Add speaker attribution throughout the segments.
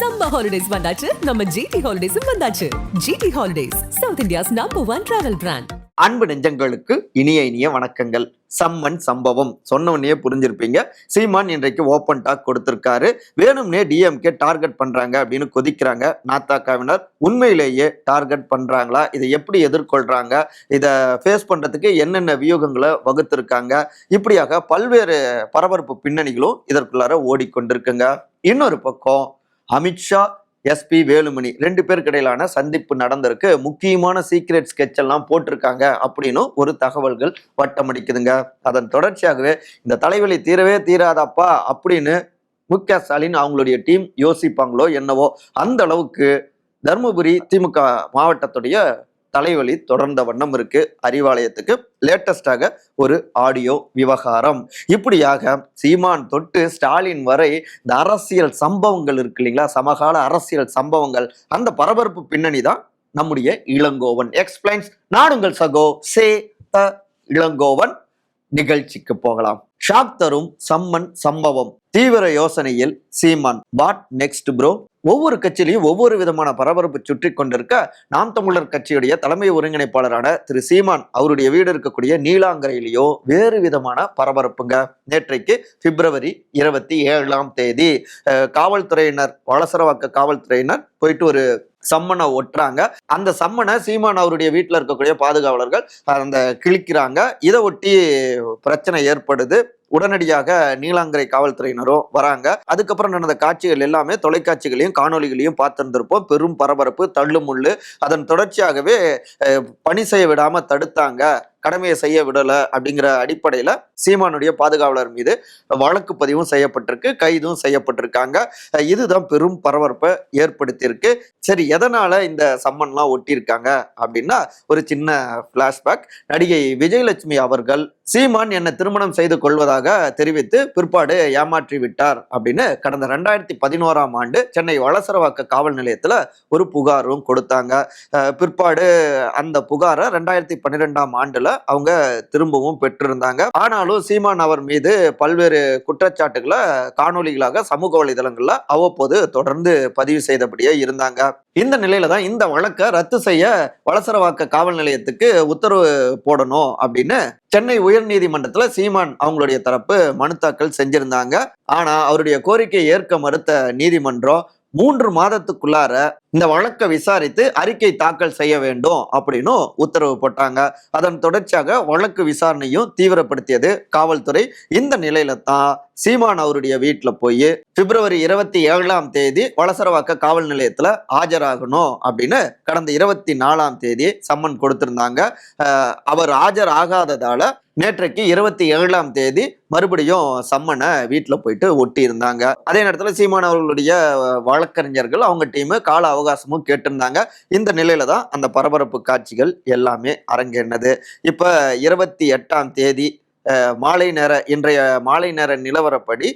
Speaker 1: Summer holidays வந்தாச்சு. நம்ம GT ஹாலிடேஸும் வந்தாச்சு. GT holidays South India's number one travel brand
Speaker 2: அன்பு நெஞ்சங்களுக்கு இனிய இனிய வணக்கங்கள். சம்மன் சம்பவம். சொன்ன உடனே புரிஞ்சிருப்பீங்க. சீமான் இன்றைக்கு ஓப்பன் டாக் கொடுத்திருக்காரு. வேணும்னே டிஎம்கே டார்கெட் பண்றாங்க அப்படின்னு கொதிக்கிறாங்க. நாத்தாக்காவினர் உண்மையிலேயே டார்கெட் பண்றாங்களா? இதை எப்படி எதிர்கொள்றாங்க? இதை ஃபேஸ் பண்றதுக்கு என்னென்ன வியூகங்களை வகுத்திருக்காங்க? இப்படியாக பல்வேறு பரபரப்பு பின்னணிகளும் இதற்குள்ளார ஓடிக்கொண்டிருக்குங்க. இன்னொரு பக்கம் அமித்ஷா எஸ்பி வேலுமணி ரெண்டு பேருக்கு இடையிலான சந்திப்பு நடந்திருக்கு. முக்கியமான சீக்ரெட் ஸ்கெட்ச் எல்லாம் போட்டிருக்காங்க அப்படின்னு ஒரு தகவல்கள் வட்டமடிக்குதுங்க. அதன் தொடர்ச்சியாகவே இந்த தலைவலி தீரவே தீராதாப்பா அப்படின்னு மு க ஸ்டாலின் அவங்களுடைய டீம் யோசிப்பாங்களோ என்னவோ அந்த அளவுக்கு தருமபுரி திமுக மாவட்டத்துடைய தலைவலி தொடர்ந்த வண்ணம் இருக்கு. அறிவாலயத்துக்கு லேட்டஸ்டாக ஒரு ஆடியோ விவகாரம். இப்படியாக சீமான் தொட்டு ஸ்டாலின் வரை இந்த அரசியல் சம்பவங்கள் இருக்கு இல்லைங்களா? சமகால அரசியல் சம்பவங்கள். அந்த பரபரப்பு பின்னணி தான் நம்முடைய இளங்கோவன். எக்ஸ்பிளைன்ஸ் நாடுங்கள் சகோ சே த இளங்கோவன். நிகழ்ச்சிக்கு போகலாம். ஷாக் தரும் சம்மன் சம்பவம். தீவிர யோசனையில் சீமான் வாட் நெக்ஸ்ட் ப்ரோ ஒவ்வொரு கட்சியிலையும் ஒவ்வொரு விதமான பரபரப்பு சுற்றி கொண்டிருக்க நாம் தமிழர் கட்சியுடைய தலைமை ஒருங்கிணைப்பாளரான திரு சீமான் அவருடைய வீடு இருக்கக்கூடிய நீலாங்கரையிலேயோ வேறு விதமான பரபரப்புங்க. நேற்றைக்கு பிப்ரவரி இருபத்தி ஏழாம் தேதி காவல்துறையினர் வளசரவாக்க காவல்துறையினர் போயிட்டு ஒரு சம்மனை ஒட்டுறாங்க. அந்த சம்மனை சீமான் அவருடைய வீட்டில் இருக்கக்கூடிய பாதுகாவலர்கள் அந்த கிழிக்கிறாங்க. இதை ஒட்டி பிரச்சனை ஏற்படுது. உடனடியாக நீலாங்கரை காவல்துறையினரும் வராங்க. அதுக்கப்புறம் நடந்த காட்சிகள் எல்லாமே தொலைக்காட்சிகளையும் காணொளிகளையும் பார்த்திருந்திருப்போம். பெரும் பரபரப்பு தள்ளுமுள்ளு அதன் தொடர்ச்சியாகவே பணி செய்ய விடாம தடுத்தாங்க. கடமையை செய்ய விடலை அப்படிங்கிற அடிப்படையில் சீமானுடைய பாதுகாவலர் மீது வழக்கு பதிவும் செய்யப்பட்டிருக்கு கைதும் செய்யப்பட்டிருக்காங்க. இதுதான் பெரும் பரபரப்பை ஏற்படுத்தியிருக்கு. சரி எதனால இந்த சம்மன்லாம் ஒட்டியிருக்காங்க அப்படின்னா ஒரு சின்ன ஃப்ளாஷ்பேக் நடிகை விஜயலட்சுமி அவர்கள் சீமான் என்னை திருமணம் செய்து கொள்வதாக தெரிவித்து பிற்பாடு ஏமாற்றி விட்டார் அப்படின்னு கடந்த ரெண்டாயிரத்தி பதினோராம் ஆண்டு சென்னை வளசரவாக்க காவல் நிலையத்தில் ஒரு புகாரும் கொடுத்தாங்க. பிற்பாடு அந்த புகாரை ரெண்டாயிரத்தி பன்னிரெண்டாம் ஆண்டில் அவங்க திரும்பவும் பெற்றிருந்தாங்க. ஆனாலும் சீமான் அவர் மீது பல்வேறு குற்றச்சாட்டுகளை காணொளிகளாக சமூக வலைதளங்கள்ல அவ்வப்போது தொடர்ந்து பதிவு செய்தபடியே இருந்தாங்க. இந்த நிலையில தான் இந்த வழக்கை ரத்து செய்ய வளசரவாக்க காவல் நிலையத்துக்கு உத்தரவு போடணும் அப்படின்னு சென்னை உயர்நீதிமன்றத்துல சீமான் அவங்களுடைய தரப்பு மனு தாக்கல் செஞ்சிருந்தாங்க. ஆனா அவருடைய கோரிக்கையை ஏற்க மறுத்த நீதிமன்றம் மூன்று மாதத்துக்குள்ளார இந்த வழக்கை விசாரித்து அறிக்கை தாக்கல் செய்ய வேண்டும் அப்படின்னு உத்தரவு போட்டாங்க. அதன் தொடர்ச்சியாக வழக்கு விசாரணையும் தீவிரப்படுத்தியது காவல்துறை. இந்த நிலையில தான் சீமான் அவருடைய வீட்டில் போய் பிப்ரவரி இருபத்தி ஏழாம் தேதி வளசரவாக்க காவல் நிலையத்தில் ஆஜராகணும் அப்படின்னு கடந்த இருபத்தி நாலாம் தேதி சம்மன் கொடுத்திருந்தாங்க. அவர் ஆஜர் ஆகாததால நேற்றைக்கு இருபத்தி ஏழாம் தேதி மறுபடியும் சம்மனை வீட்டில் போயிட்டு ஒட்டி இருந்தாங்க அதே நேரத்தில் சீமான் அவர்களுடைய வழக்கறிஞர்கள் அவங்க டீமு கால அவகாசமும் கேட்டிருந்தாங்க. இந்த நிலையில தான் அந்த பரபரப்பு காட்சிகள் எல்லாமே அரங்கேறினது. இப்போ இருபத்தி எட்டாம் தேதி மாலை நேர இன்றைய மாலை நேர நிலவரப்படி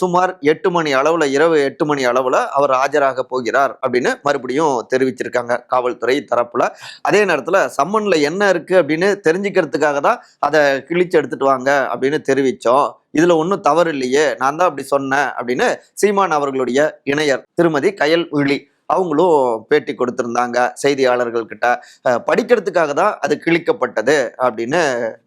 Speaker 2: சுமார் எட்டு மணி அளவில் இரவு எட்டு மணி அளவில் அவர் ஆஜராக போகிறார் அப்படின்னு மறுபடியும் தெரிவிச்சிருக்காங்க காவல்துறை தரப்புல. அதே நேரத்தில் சம்மனில் என்ன இருக்குது அப்படின்னு தெரிஞ்சுக்கிறதுக்காக தான் அதை கிழிச்சு எடுத்துட்டு வாங்க அப்படின்னு தெரிவித்தோம் இதில் ஒன்றும் தவறு இல்லையே. நான் தான் அப்படி சொன்னேன் அப்படின்னு சீமான் அவர்களுடைய இணையர் திருமதி கயல் விழி அவங்களும் பேட்டி கொடுத்திருந்தாங்க. செய்தியாளர்கள் கிட்ட படிக்கிறதுக்காக தான் அது கிழிக்கப்பட்டது அப்படின்னு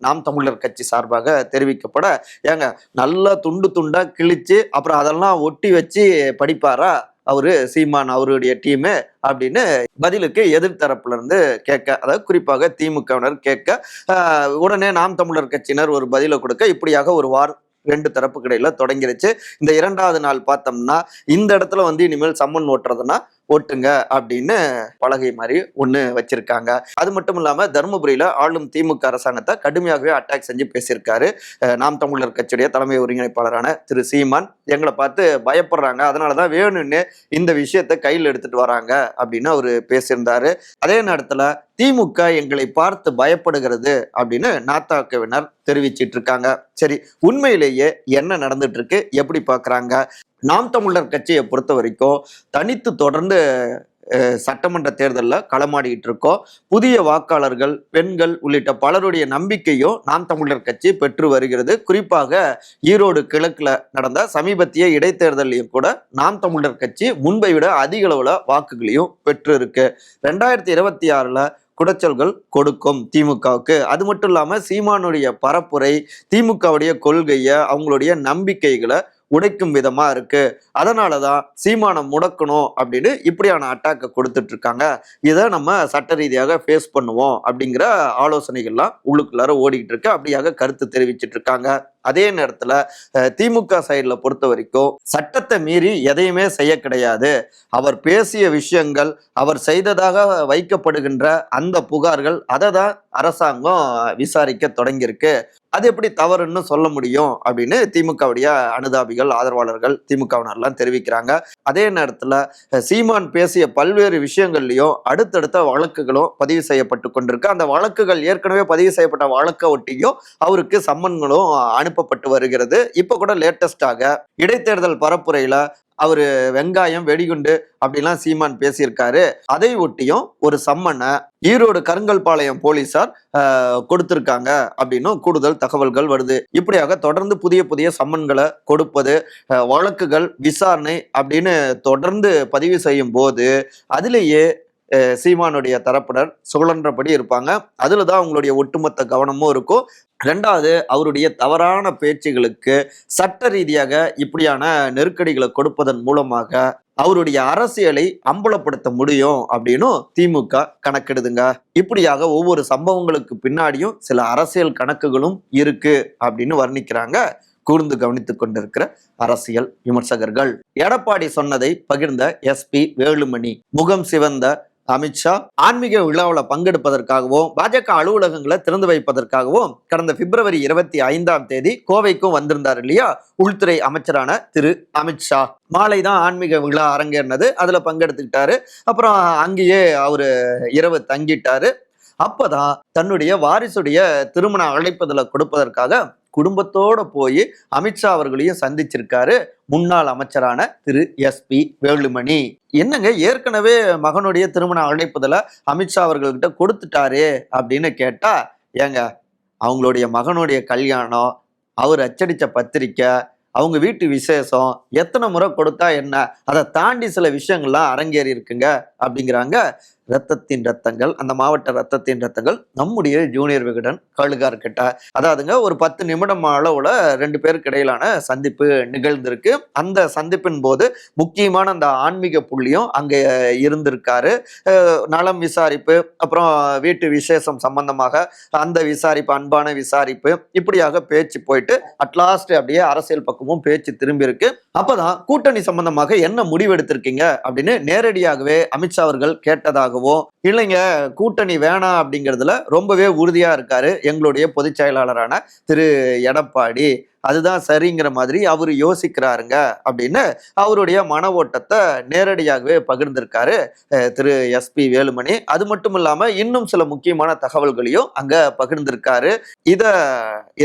Speaker 2: நாம் தமிழர் கட்சி சார்பாக தெரிவிக்கப்பட ஏங்க நல்லா துண்டு துண்டா கிழிச்சு அப்புறம் அதெல்லாம் ஒட்டி வச்சு படிப்பாரா? அவரு சீமான் அவருடைய டீமு அப்படின்னு பதிலுக்கு எதிர்த்தரப்புல இருந்து கேட்க அதாவது குறிப்பாக திமுகவினர் கேட்க உடனே நாம் தமிழர் கட்சியினர் ஒரு பதிலை கொடுக்க இப்படியாக ஒரு வார் ரெண்டு தரப்புக்கு இடையில தொடங்கிருச்சு. இந்த இரண்டாவது நாள் பார்த்தோம்னா இந்த இடத்துல வந்து இனிமேல் சம்மன் ஓட்டுறதுன்னா ஓட்டுங்க அப்படின்னு பலகை மாதிரி ஒன்று வச்சிருக்காங்க. அது மட்டும் இல்லாமல் தருமபுரியில் ஆளும் திமுக அரசாங்கத்தை கடுமையாகவே அட்டாக் செஞ்சு பேசியிருக்காரு. நாம் தமிழர் கட்சியுடைய தலைமை ஒருங்கிணைப்பாளரான திரு சீமான். எங்களை பார்த்து பயப்படுறாங்க. அதனால தான் வேணும்னு இந்த விஷயத்தை கையில் எடுத்துட்டு வராங்க அப்படின்னு அவர் பேசியிருந்தாரு. அதே நேரத்தில் திமுக எங்களை பார்த்து பயப்படுகிறது அப்படின்னு நாத்தாக்கவினர் தெரிவிச்சிட்டு இருக்காங்க. சரி உண்மையிலேயே என்ன நடந்துட்டு இருக்கு? எப்படி பார்க்குறாங்க நாம் தமிழர் கட்சியை பொறுத்த வரைக்கும் தனித்து தொடர்ந்து சட்டமன்ற தேர்தலில் களமாடிக்கிட்டு இருக்கோம். புதிய வாக்காளர்கள் பெண்கள் உள்ளிட்ட பலருடைய நம்பிக்கையும் நாம் தமிழர் கட்சி பெற்று வருகிறது. குறிப்பாக ஈரோடு கிழக்கில் நடந்த சமீபத்திய இடைத்தேர்தலையும் கூட நாம் தமிழர் கட்சி முன்பை விட அதிக அளவில் வாக்குகளையும் பெற்று இருக்கு ரெண்டாயிரத்தி இருபத்தி ஆறில் குடைச்சல்கள் கொடுக்கும் திமுகவுக்கு. அது மட்டும் இல்லாமல் சீமானுடைய பரப்புரை திமுகவுடைய கொள்கையை அவங்களுடைய நம்பிக்கைகளை உடைக்கும் விதமா இருக்கு. அதனாலதான் சீமானம் முடக்கணும் அப்படின்னு இப்படியான அட்டாக்கை கொடுத்துட்டு இருக்காங்க இதை நம்ம சட்ட ரீதியாக ஃபேஸ் பண்ணுவோம் அப்படிங்கிற ஆலோசனைகள்லாம் உள்ளுக்குள்ளார ஓடிக்கிட்டு இருக்கு. அப்படியாக கருத்து தெரிவிச்சிட்டு இருக்காங்க அதே நேரத்துல திமுக சைடில் பொறுத்த வரைக்கும் சட்டத்தை மீறி எதையுமே செய்ய கிடையாது. அவர் பேசிய விஷயங்கள் அவர் செய்ததாக வைக்கப்படுகின்ற அந்த புகார்கள் அதை தான் அரசாங்கம் விசாரிக்க தொடங்கியிருக்கு. அது எப்படி தவறுன்னு சொல்ல முடியும் அப்படின்னு திமுகவுடைய அனுதாபிகள் ஆதரவாளர்கள் திமுகவினர்லாம் தெரிவிக்கிறாங்க. அதே நேரத்துல சீமான் பேசிய பல்வேறு விஷயங்கள்லயும் அடுத்தடுத்த வழக்குகளும் பதிவு செய்யப்பட்டு கொண்டிருக்கு. அந்த வழக்குகள் ஏற்கனவே பதிவு செய்யப்பட்ட வழக்கை ஒட்டியும் அவருக்கு சம்மன்களும் அனுப்பப்பட்டு வருகிறது. இப்போ கூட லேட்டஸ்டாக இடைத்தேர்தல் பரப்புரையில் அவர் வெங்காயம் வெடிகுண்டு அப்படிலாம் சீமான் பேசியிருக்காரு. அதை ஒட்டியும் ஒரு சம்மனை ஈரோடு கருங்கல்பாளையம் போலீசார் கொடுத்துருக்காங்க கொடுத்திருக்காங்க அப்படின்னும் கூடுதல் தகவல்கள் வருது. இப்படியாக தொடர்ந்து புதிய புதிய சம்மன்களை கொடுப்பது வழக்குகள் விசாரணை அப்படின்னு தொடர்ந்து பதிவு செய்யும் போது அதிலேயே சீமானுடைய தரப்பினர் சுழன்றபடி இருப்பாங்க. அதில் தான் அவங்களுடைய ஒட்டுமொத்த கவனமும் இருக்கும். ரெண்டாவது அவருடைய தவறான பேச்சுகளுக்கு சட்ட ரீதியாக இப்படியான நெருக்கடிகளை கொடுப்பதன் மூலமாக அவருடைய அரசியலை அம்பலப்படுத்த முடியும் அப்படின்னும் திமுக கணக்கெடுதுங்க. இப்படியாக ஒவ்வொரு சம்பவங்களுக்கு பின்னாடியும் சில அரசியல் கணக்குகளும் இருக்கு அப்படின்னு வர்ணிக்கிறாங்க. கூர்ந்து கவனித்து கொண்டிருக்கிற அரசியல் விமர்சகர்கள். எடப்பாடி சொன்னதை பகிர்ந்த எஸ்பி வேலுமணி முகம் சிவந்த அமித்ஷா ஆன்மீக விழாவில் பங்கெடுப்பதற்காகவும் பாஜக அலுவலகங்களை திறந்து வைப்பதற்காகவும் கடந்த பிப்ரவரி இருபத்தி ஐந்தாம் தேதி கோவைக்கும் வந்திருந்தார் இல்லையா? உள்துறை அமைச்சரான திரு. அமித்ஷா. மாலை தான் ஆன்மீக விழா அரங்கேறினது. அதில் பங்கெடுத்துக்கிட்டாரு. அப்புறம் அங்கேயே அவர் இரவு தங்கிட்டாரு. அப்பதான் தன்னுடைய வாரிசுடைய திருமண அழைப்பதில் கொடுப்பதற்காக குடும்பத்தோட போய் அமித்ஷா அவர்களையும் சந்திச்சிருக்காரு முன்னாள் அமைச்சரான திரு எஸ்பி வேலுமணி. என்னங்க ஏற்கனவே மகனுடைய திருமண அழைப்புதல அமித்ஷா அவர்கள்கிட்ட கொடுத்துட்டாரு அப்படின்னு கேட்டா ஏங்க அவங்களுடைய மகனுடைய கல்யாணம் அவர் அச்சடித்த பத்திரிக்கை அவங்க வீட்டு விசேஷம் எத்தனை முறை கொடுத்தா என்ன அதை தாண்டி சில விஷயங்கள்லாம் அரங்கேறி இருக்குங்க அப்படிங்கிறாங்க. ரத்தத்தின் ரத்தங்கள் அந்த மாவட்ட ரத்தத்தின் ரத்தங்கள் நம்முடைய ஜூனியர் விகடன் கழுகார் கிட்ட அதாவதுங்க ஒரு பத்து நிமிடம் அளவுல ரெண்டு பேருக்கு இடையிலான சந்திப்பு நிகழ்ந்திருக்கு. அந்த சந்திப்பின் போது முக்கியமான அந்த ஆன்மீக புள்ளியும் அங்கே இருந்திருக்காரு. நலம் விசாரிப்பு அப்புறம் வீட்டு விசேஷம் சம்பந்தமாக அந்த விசாரிப்பு அன்பான விசாரிப்பு இப்படியாக பேச்சு போயிட்டு அட்லாஸ்ட் அப்படியே அரசியல் பக்கமும் பேச்சு திரும்பி இருக்கு அப்பதான் கூட்டணி சம்பந்தமாக என்ன முடிவெடுத்திருக்கீங்க அப்படின்னு நேரடியாகவே அமித்ஷா அவர்கள் கேட்டதாகவும் இல்லைங்க கூட்டணி வேணாம் அப்படிங்கிறதுல ரொம்பவே உறுதியா இருக்காரு எங்களுடைய பொதுச் செயலாளரான திரு. எடப்பாடி. அதுதான் சரிங்கிற மாதிரி அவர் யோசிக்கிறாருங்க அப்படின்னு அவருடைய மன ஓட்டத்தை நேரடியாகவே பகிர்ந்திருக்காரு திரு எஸ்பி வேலுமணி. அது மட்டும் இல்லாமல் இன்னும் சில முக்கியமான தகவல்களையும் அங்கே பகிர்ந்திருக்காரு. இதை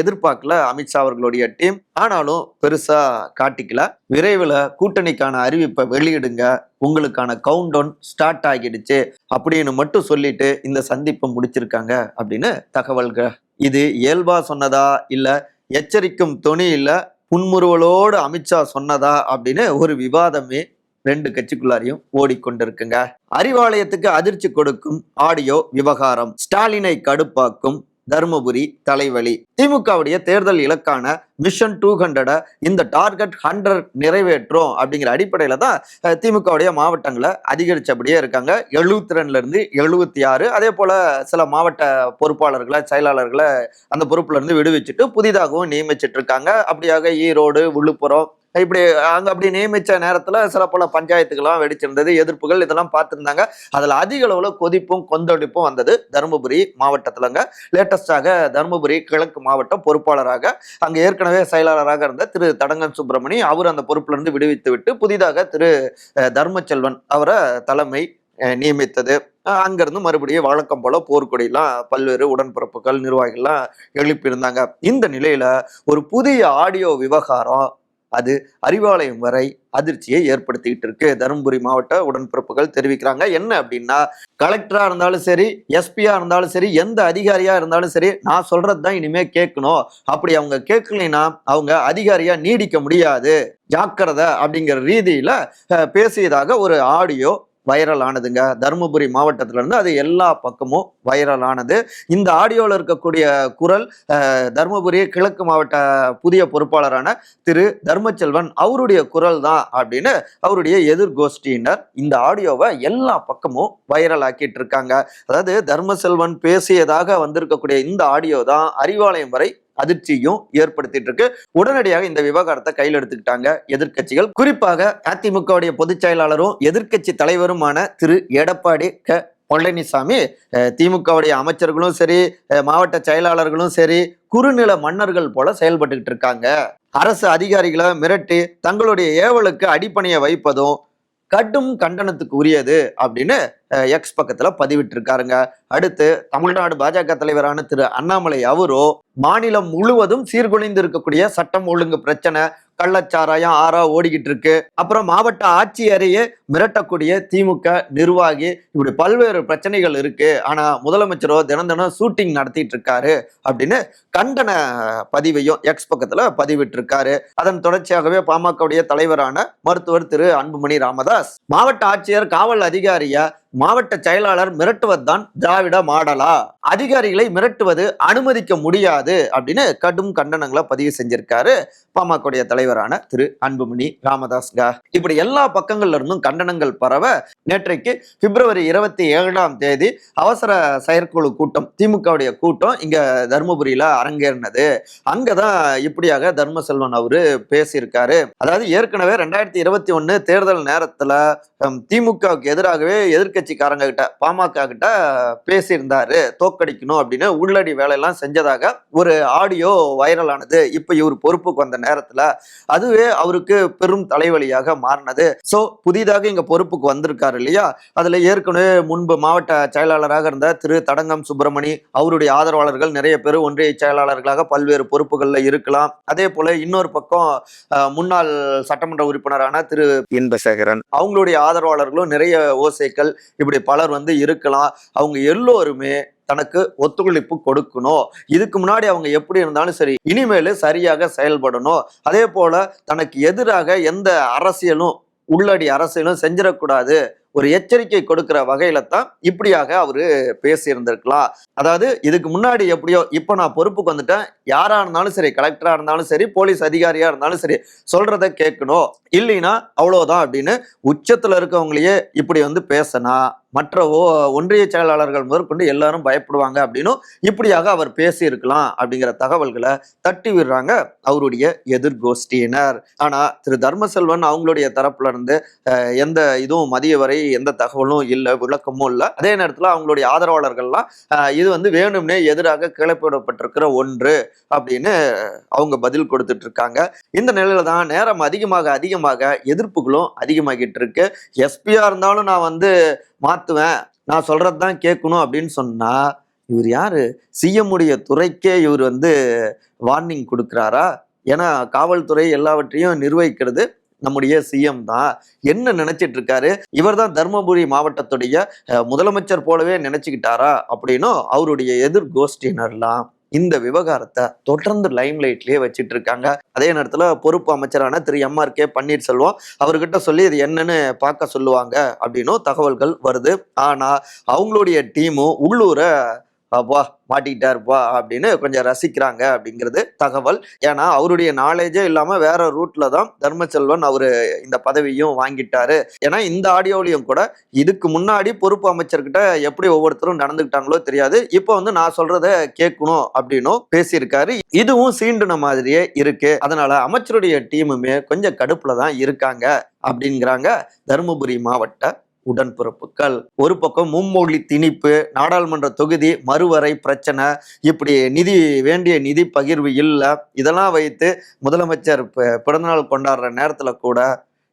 Speaker 2: எதிர்பார்க்கல அமித்ஷா அவர்களுடைய டீம். ஆனாலும் பெருசா காட்டிக்கல. விரைவில் கூட்டணிக்கான அறிவிப்பை வெளியிடுங்க. உங்களுக்கான கவுண்ட் டவுன் ஸ்டார்ட் ஆகிடுச்சு அப்படின்னு மட்டும் சொல்லிட்டு இந்த சந்திப்பை முடிச்சிருக்காங்க அப்படின்னு தகவல்கள். இது இயல்பா சொன்னதா இல்லை எச்சரிக்கும் துணியில் புன்முறுவலோடு அமித்ஷா சொன்னதா அப்படின்னு ஒரு விவாதமே ரெண்டு கட்சிக்குள்ளாரையும் ஓடிக்கொண்டிருக்குங்க. அறிவாலயத்துக்கு அதிர்ச்சி கொடுக்கும் ஆடியோ விவகாரம். ஸ்டாலினை கடுப்பாக்கும் தருமபுரி தலைவலி. திமுகவுடைய தேர்தல் இலக்கான மிஷன் டூ ஹண்ட்ரட இந்த டார்கெட் ஹண்ட்ரட் நிறைவேற்றும் அப்படிங்கிற அடிப்படையில தான் திமுகவுடைய மாவட்டங்களை அதிகரிச்சபடியே இருக்காங்க. எழுபத்தி ரெண்டுல இருந்து எழுபத்தி ஆறு அதே போல சில மாவட்ட பொறுப்பாளர்களை செயலாளர்களை அந்த பொறுப்புல இருந்து விடுவிச்சுட்டு புதிதாகவும் நியமிச்சிட்டு இருக்காங்க. அப்படியாக ஈரோடு விழுப்புரம் இப்படி அங்க அப்படி நியமிச்ச நேரத்துல சில பல பஞ்சாயத்துக்கெல்லாம் வெடிச்சிருந்தது எதிர்ப்புகள் இதெல்லாம் பார்த்திருந்தாங்க. அதுல அதிக அளவுல கொதிப்பும் கொந்தளிப்பும் வந்தது தருமபுரி மாவட்டத்திலங்க. லேட்டஸ்டாக தருமபுரி கிழக்கு மாவட்டம் பொறுப்பாளராக அங்க ஏற்கனவே செயலாளராக இருந்த திரு தடங்கன் சுப்பிரமணி அவர் அந்த பொறுப்புல இருந்து விடுவித்து விட்டு புதிதாக திரு தர்மச்செல்வன் அவரை தலைமை நியமித்தது. அங்கேருந்து அங்கிருந்து மறுபடியும் வழக்கம் போல போர்க்கொடியெல்லாம் பல்வேறு உடன்பிறப்புகள் நிர்வாகிகள்லாம் எழுப்பியிருந்தாங்க. இந்த நிலையில ஒரு புதிய ஆடியோ விவகாரம் அது அறிவாலயம் வரை அதிர்ச்சியை ஏற்படுத்திக்கிட்டு இருக்கு. தருமபுரி மாவட்ட உடன்பிறப்புகள் தெரிவிக்கிறாங்க. என்ன அப்படின்னா கலெக்டரா இருந்தாலும் சரி எஸ்பியா இருந்தாலும் சரி எந்த அதிகாரியா இருந்தாலும் சரி நான் சொல்றது தான் இனிமே கேட்கணும். அப்படி அவங்க கேட்கலைன்னா அவங்க அதிகாரியா நீடிக்க முடியாது. ஜாக்கிரதை அப்படிங்கிற ரீதியில பேசியதாக ஒரு ஆடியோ வைரல் ஆனதுங்க தருமபுரி மாவட்டத்திலிருந்து அது எல்லா பக்கமும் வைரல் ஆனது இந்த ஆடியோவில் இருக்கக்கூடிய குரல் தருமபுரி கிழக்கு மாவட்ட புதிய பொறுப்பாளரான திரு தர்மச்செல்வன் அவருடைய குரல் தான் அப்படின்னு அவருடைய எதிர்கோஷ்டியினர் இந்த ஆடியோவை எல்லா பக்கமும் வைரல் ஆக்கிட்டு இருக்காங்க. அதாவது தர்மசெல்வன் பேசியதாக வந்திருக்கக்கூடிய இந்த ஆடியோ தான் அறிவாலயம் வரை அதிர்ச்சியும் ஏற்படுத்திட்டு இருக்கு. உடனடியாக இந்த விவகாரத்தை கையில் எடுத்துக்கிட்டாங்க எதிர்க்கட்சிகள். குறிப்பாக அதிமுகவுடைய பொதுச் செயலாளரும் எதிர்க்கட்சி தலைவருமான திரு. எடப்பாடி க. பழனிசாமி திமுகவுடைய அமைச்சர்களும் சரி மாவட்ட செயலாளர்களும் சரி குறுநில மன்னர்கள் போல செயல்பட்டுக்கிட்டு இருக்காங்க. அரசு அதிகாரிகளை மிரட்டி தங்களுடைய ஏவலுக்கு அடிப்பணையை வைப்பதும் கடும் கண்டனத்துக்கு உரியது அப்படின்னு எக்ஸ் பக்கத்துல பதிவிட்டிருக்காருங்க. அடுத்து தமிழ்நாடு பாஜக தலைவரான திரு அண்ணாமலை அவரோ மாநிலம் முழுவதும் சீர்குலைந்து இருக்கக்கூடிய சட்டம் ஒழுங்கு பிரச்சனை கள்ளச்சாராயம் ஆறா ஓடிக்கிட்டு இருக்கு. அப்புறம் மாவட்ட ஆட்சியரையே மிரட்டக்கூடிய திமுக நிர்வாகி இப்படி பல்வேறு பிரச்சனைகள் இருக்கு. ஆனா முதலமைச்சரோ தினம் தினம் ஷூட்டிங் நடத்திட்டு இருக்காரு அப்படின்னு கண்டன பதிவையும் எக்ஸ் பக்கத்துல பதிவிட்டிருக்காரு. அதன் தொடர்ச்சியாகவே பாமகவுடைய தலைவரான மருத்துவர் திரு அன்புமணி ராமதாஸ் மாவட்ட ஆட்சியர் காவல் அதிகாரிய மாவட்ட செயலாளர் மிரட்டுவதுதான் திராவிட மாடலா? அதிகாரிகளை மிரட்டுவது அனுமதிக்க முடியாது அப்படின்னு கடும் கண்டனங்களை பதிவு செஞ்சிருக்காரு பாமகவுடைய தலைவரான திரு அன்புமணி ராமதாஸ்கா இப்படி எல்லா பக்கங்கள்ல இருந்தும் கண்டனங்கள் பரவ நேற்றைக்கு பிப்ரவரி இருபத்தி ஏழாம் தேதி அவசர செயற்குழு கூட்டம் திமுகவுடைய கூட்டம் இங்க தருமபுரியில அரங்கேறினது. அங்கதான் இப்படியாக தர்மசெல்வன் அவரு பேசியிருக்காரு. அதாவது ஏற்கனவே ரெண்டாயிரத்தி இருபத்தி ஒண்ணு தேர்தல் நேரத்துல திமுகவுக்கு எதிராகவே எதிர்க்கட்சிக்காரங்க கிட்ட பாமக கிட்ட பேசியிருந்தாரு தோக்கடிக்கணும் அப்படின்னு உள்ளடி வேலையெல்லாம் செஞ்சதாக ஒரு ஆடியோ வைரல் ஆனது இப்ப இவர் பொறுப்புக்கு வந்த நேரத்துல அதுவே அவருக்கு பெரும் தலைவலியாக மாறினது. சோ புதிதாக இங்க பொறுப்புக்கு வந்திருக்காரு இல்லையா? அதுல ஏற்கனவே முன்பு மாவட்ட செயலாளராக இருந்த திரு தடங்கம் சுப்பிரமணி அவருடைய ஆதரவாளர்கள் நிறைய பேர் ஒன்றிய செயலாளர்களாக பல்வேறு பொறுப்புகள்ல இருக்கலாம். அதே போல இன்னொரு பக்கம் முன்னாள் சட்டமன்ற உறுப்பினரான திரு இன்பசேகரன். அவங்களுடைய ஆதரவாளர்களும் நிறைய ஓசைகள் இப்படி பலர் வந்து இருக்கலாம். அவங்க எல்லோருமே தனக்கு ஒத்துழைப்பு கொடுக்கணும். இதுக்கு முன்னாடி அவங்க எப்படி இருந்தாலும் சரி இனிமேல் சரியாக செயல்படணும். அதே போல தனக்கு எதிராக எந்த அரசியலும் உள்ளடி அரசியலும் செஞ்சிடக்கூடாது. ஒரு எச்சரிக்கை கொடுக்கிற வகையில தான் இப்படியாக அவரு பேசியிருந்திருக்கலாம் அதாவது இதுக்கு முன்னாடி எப்படியோ இப்போ நான் பொறுப்புக்கு வந்துட்டேன். யாரா இருந்தாலும் சரி கலெக்டரா இருந்தாலும் சரி போலீஸ் அதிகாரியா இருந்தாலும் சரி சொல்றத கேட்கணும். இல்லைன்னா அவ்வளவுதான் அப்படின்னு உச்சத்துல இருக்கவங்களையே இப்படி வந்து பேசினா மற்ற ஓ- ஒன்றிய செயலாளர்கள் முதற்கொண்டு எல்லாரும் பயப்படுவாங்க அப்படின்னும் இப்படியாக அவர் பேசியிருக்கலாம் அப்படிங்கிற தகவல்களை தட்டி விடுறாங்க அவருடைய எதிர்கோஷ்டியினர் ஆனா திரு தர்மசெல்வன் அவங்களுடைய தரப்புல இருந்து எந்த இதுவும் மதிய வரை எந்த தகவலும் இல்லை விளக்கமும் இல்லை. அதே நேரத்தில் அவங்களுடைய ஆதரவாளர்கள்லாம் இது வந்து வேணும்னே எதிராக கிளப்பிடப்பட்டிருக்கிற ஒன்று அப்படின்னு அவங்க பதில் கொடுத்துட்டு இருக்காங்க இந்த நிலையில தான் நேரம் அதிகமாக அதிகமாக எதிர்ப்புகளும் அதிகமாகிட்டு இருக்கு. எஸ்பியா இருந்தாலும் நான் வந்து மாத்துவேன் நான் சொல்றது தான் கேட்கணும் அப்படின்னு சொன்னா இவர் யாரு? சிஎம் துறைக்கே இவர் வந்து வார்னிங் கொடுக்குறாரா? ஏன்னா காவல்துறை எல்லாவற்றையும் நிர்வகிக்கிறது நம்முடைய சிஎம் தான். என்ன நினைச்சிட்டு இருக்காரு இவர் தான் தர்மபுரி மாவட்டத்துடைய முதலமைச்சர் போலவே நினைச்சுக்கிட்டாரா? அப்படின்னும் அவருடைய எதிர்கோஷ்டியினர்லாம் இந்த விவகாரத்தை தொடர்ந்து லைம்லைட்லயே வச்சுட்டு இருக்காங்க அதே நேரத்தில் பொறுப்பு அமைச்சரான Thiru M R K Panneerselvam அவர்கிட்ட சொல்லி இது என்னன்னு பார்க்க சொல்லுவாங்க அப்படின்னும் தகவல்கள் வருது. ஆனால் அவங்களுடைய டீமும் உள்ளூரை அப்பா மாட்டிக்கிட்டாருப்பா அப்படின்னு கொஞ்சம் ரசிக்கிறாங்க அப்படிங்கிறது தகவல். ஏன்னா அவருடைய நாலேஜே இல்லாமல் வேற ரூட்ல தான் தர்மசெல்வன் அவரு இந்த பதவியும் வாங்கிட்டாரு. ஏன்னா இந்த ஆடியோலையும் கூட இதுக்கு முன்னாடி பொறுப்பு அமைச்சர்கிட்ட எப்படி ஒவ்வொருத்தரும் நடந்துக்கிட்டாங்களோ தெரியாது. இப்போ வந்து நான் சொல்றத கேட்கணும் அப்படின்னும் பேசியிருக்காரு. இதுவும் சீண்டுன மாதிரியே இருக்கு. அதனால அமைச்சருடைய டீமுமே கொஞ்சம் கடுப்புல தான் இருக்காங்க அப்படிங்கிறாங்க தருமபுரி மாவட்ட உடன்பிறப்புகள். ஒரு பக்கம் மும்மொழி திணிப்பு நாடாளுமன்ற தொகுதி மறுவரை பிரச்சனை இப்படி நிதி வேண்டிய நிதி பகிர்வு இல்லை. இதெல்லாம் வைத்து முதலமைச்சர் பிறந்தநாள் கொண்டாடுற நேரத்தில் கூட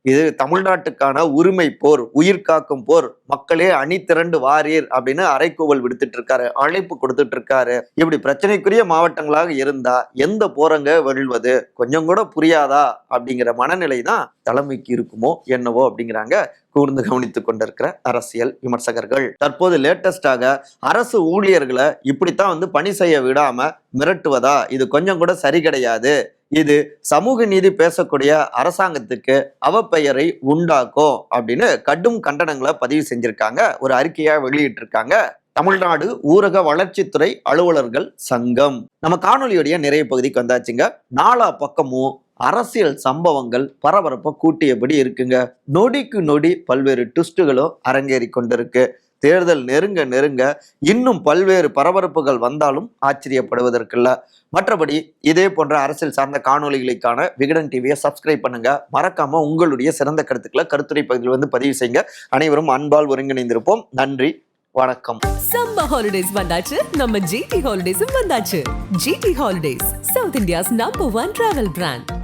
Speaker 2: இது தமிழ்நாட்டுக்கான உரிமை போர் உயிர் காக்கும் போர். மக்களே அணி திரண்டு வாரீர் அப்படின்னு அறைக்கூவல் விடுத்துட்டு இருக்காரு அழைப்பு கொடுத்துட்டு இருக்காரு இப்படி பிரச்சனைக்குரிய மாவட்டங்களாக இருந்தா எந்த போரங்க வெல்வது? கொஞ்சம் கூட புரியாதா? அப்படிங்கிற மனநிலை தான் தலைமைக்கு இருக்குமோ என்னவோ அப்படிங்கிறாங்க கூர்ந்து கவனித்துக் கொண்டிருக்கிற அரசியல் விமர்சகர்கள். தற்போது லேட்டஸ்டாக அரசு ஊழியர்களை இப்படித்தான் வந்து பணி செய்ய விடாம மிரட்டுவதா? இது கொஞ்சம் கூட சரி கிடையாது. இது சமூக நீதி பேசக்கூடிய அரசாங்கத்துக்கு அவப்பெயரை உண்டாக்கும் அப்படின்னு கடும் கண்டனங்களை பதிவு செஞ்சிருக்காங்க. ஒரு அறிக்கையா வெளியிட்டிருக்காங்க. தமிழ்நாடு ஊரக வளர்ச்சித்துறை அலுவலர்கள் சங்கம். நம்ம காணொலியுடைய நிறைய பகுதிக்கு வந்தாச்சுங்க. நாலா பக்கமும் அரசியல் சம்பவங்கள் பரபரப்பை கூட்டியபடி இருக்குங்க. நொடிக்கு நொடி பல்வேறு ட்விஸ்டுகளும் அரங்கேறி கொண்டிருக்கு. தேர்தல் நெருங்க நெருங்க இன்னும் பல்வேறு பரபரப்புகள் வந்தாலும் ஆச்சரியப்படுவதற்கில்ல. மற்றபடி இதே போன்ற அரசியல் சார்ந்த காணொளிகளுக்கான விகடன் டிவியை சப்ஸ்கிரைப் பண்ணுங்க. மறக்காம உங்களுடைய சிறந்த கருத்துக்களை கருத்துரை பகுதியில் வந்து பதிவு செய்யுங்க. அனைவரும் அன்பால் ஒருங்கிணைந்திருப்போம். நன்றி. வணக்கம்.
Speaker 1: சம்ம ஹாலிடேஸ் வந்தாச்சு. நம்ம ஜிடி ஹாலிடேஸும் வந்தாச்சு. GT holidays South India's number one travel brand